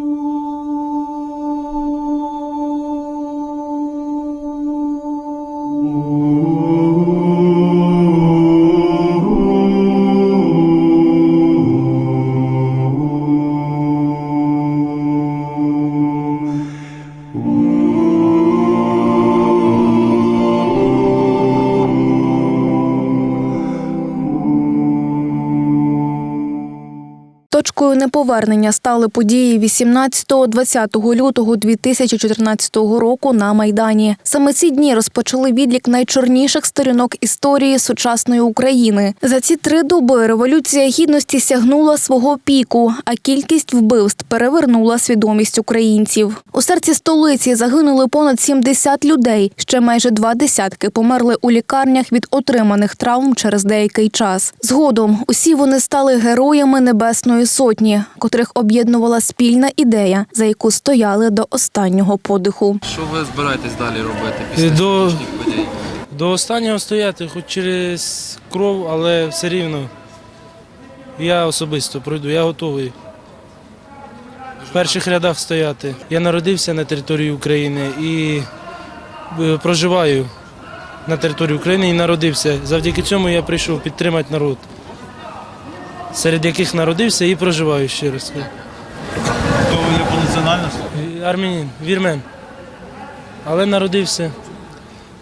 Ooh. Неповернення стали події 18-20 лютого 2014 року на Майдані. Саме ці дні розпочали відлік найчорніших сторінок історії сучасної України. За ці три доби революція гідності сягнула свого піку, а кількість вбивств перевернула свідомість українців. У серці столиці загинули понад 70 людей. Ще майже два десятки померли у лікарнях від отриманих травм через деякий час. Згодом усі вони стали героями Небесної Сотні, котрих об'єднувала спільна ідея, за яку стояли до останнього подиху. Що ви збираєтесь далі робити після До- подій? До останнього стояти, хоч через кров, але все рівно. Я особисто пройду, я готовий. В перших рядах стояти. Я народився на території України і е, проживаю на території України і народився. Завдяки цьому я прийшов підтримати народ, серед яких народився і проживаю ще раз. Хто ви є по національності? Армянин, вірмен. Але народився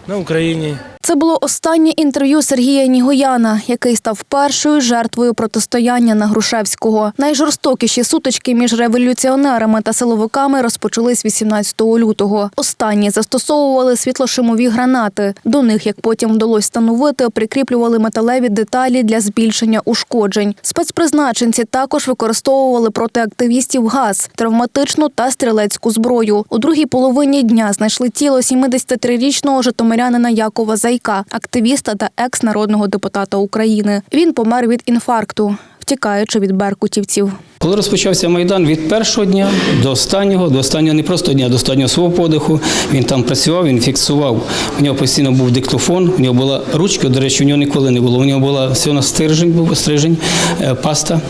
на Україні. Це було останнє інтерв'ю Сергія Нігояна, який став першою жертвою протистояння на Грушевського. Найжорстокіші сутички між революціонерами та силовиками розпочались 18 лютого. Останні застосовували світлошимові гранати. До них, як потім вдалося встановити, прикріплювали металеві деталі для збільшення ушкоджень. Спецпризначенці також використовували проти активістів газ, травматичну та стрілецьку зброю. У другій половині дня знайшли тіло 73-річного житомирянина Якова Зайка, активіста та екс-народного депутата України. Він помер від інфаркту, втікаючи від беркутівців. Коли розпочався Майдан від першого дня до останнього, до останнього не просто дня, до останнього свого подиху, він там працював, він фіксував. У нього постійно був диктофон, у нього була ручка, до речі, у нього ніколи не було. У нього була всього на стержень, був стрижень, е, паста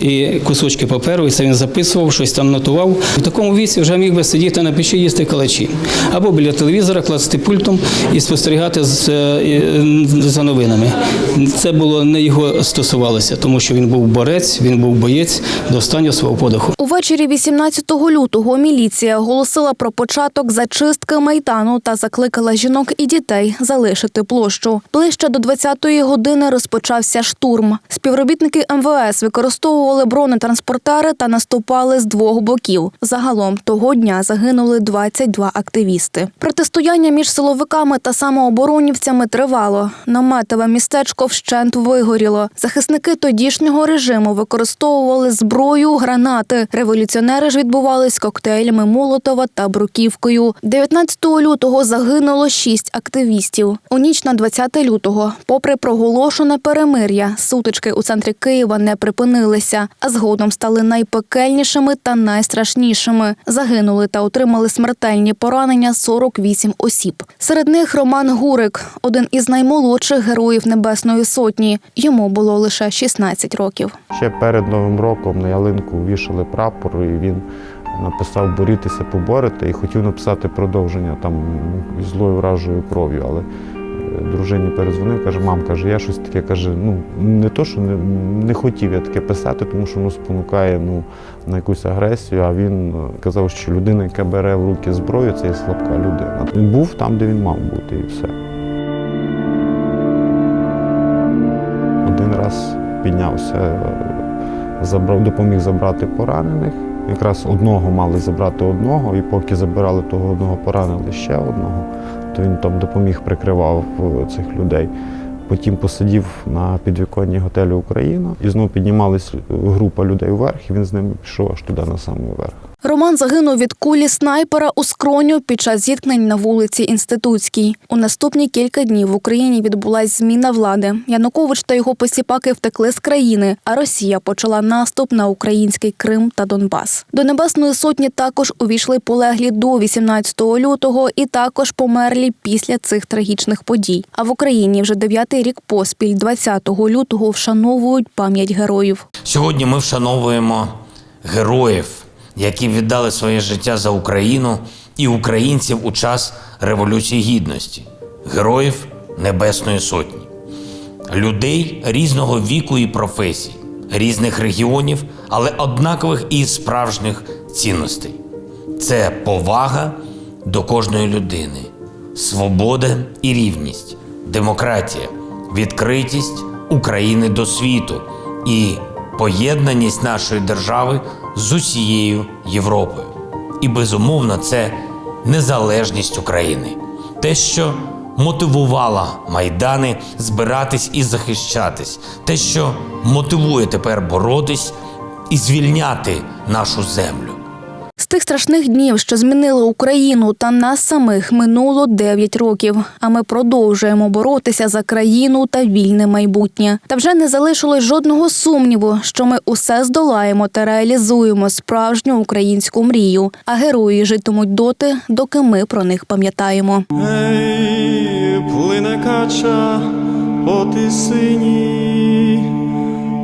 і кусочки паперу, і це він записував, щось там нотував. У такому віці вже міг би сидіти на печі їсти калачі. Або біля телевізора, класти пультом і спостерігати е, за новинами. Це було не його стосувалося, тому що він був борець, він був боєць до останнього свого подиху. Увечері 18 лютого міліція оголосила про початок зачистки майдану та закликала жінок і дітей залишити площу. Ближче до 20-ї години розпочався штурм. Співробітники МВС використовували бронетранспортери та наступали з двох боків. Загалом того дня загинули 22 активісти. Протистояння між силовиками та самооборонівцями тривало. Наметове містечко вщент вигоріло. Захисники тодішнього режиму використовували зброю, гранати. Революціонери ж відбувались коктейлями Молотова та бруківкою. 19 лютого загинуло шість активістів. У ніч на 20 лютого, попри проголошене перемир'я, сутички у центрі Києва не припинилися, а згодом стали найпекельнішими та найстрашнішими. Загинули та отримали смертельні поранення 48 осіб. Серед них Роман Гурик, один із наймолодших героїв Небесної Сотні. Йому було лише 16 років. Ще перед Новим роком на ялинку вішали прапор, і він написав борітися, поборити і хотів написати продовження там злою вражою кров'ю. Але е, дружині перезвонив, каже, мам, каже, я щось таке каже, ну не то, що не, не хотів я таке писати, тому що воно спонукає ну, на якусь агресію. А він е, казав, що людина, яка бере в руки зброю, це є слабка людина. Він був там, де він мав бути, і все. Один раз піднявся, е, забрав, допоміг забрати поранених. Якраз одного мали забрати одного, і поки забирали того одного, поранили ще одного, то він там допоміг, прикривав е, цих людей. Потім посидів на підвіконні готелю Україна і знову піднімалась група людей вверх, і він з ними пішов аж туди на самий верх. Роман загинув від кулі снайпера у скроню під час зіткнень на вулиці Інститутській. У наступні кілька днів в Україні відбулась зміна влади. Янукович та його посіпаки втекли з країни, а Росія почала наступ на український Крим та Донбас. До Небесної сотні також увійшли полеглі до 18 лютого і також померлі після цих трагічних подій. А в Україні вже дев'ятий рік поспіль, 20 лютого, вшановують пам'ять героїв. Сьогодні ми вшановуємо героїв які віддали своє життя за Україну і українців у час Революції Гідності, героїв Небесної Сотні, людей різного віку і професій, різних регіонів, але однакових і справжніх цінностей. Це повага до кожної людини, свобода і рівність, демократія, відкритість України до світу і поєднаність нашої держави з усією Європою. І безумовно, це незалежність України, те, що мотивувало майдани збиратись і захищатись, те, що мотивує тепер боротись і звільняти нашу землю. З тих страшних днів, що змінили Україну та нас самих, минуло 9 років. А ми продовжуємо боротися за країну та вільне майбутнє. Та вже не залишилось жодного сумніву, що ми усе здолаємо та реалізуємо справжню українську мрію. А герої житимуть доти, доки ми про них пам'ятаємо. Ей, плине кача по тисині,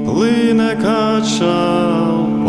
плине кача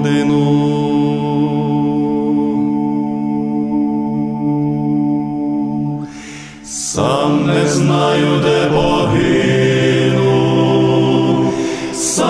годину. Сам не знаю, де погину, сам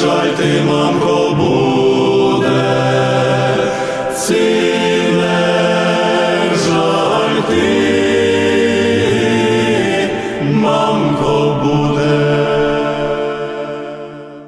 жаль ти, мамко, буде,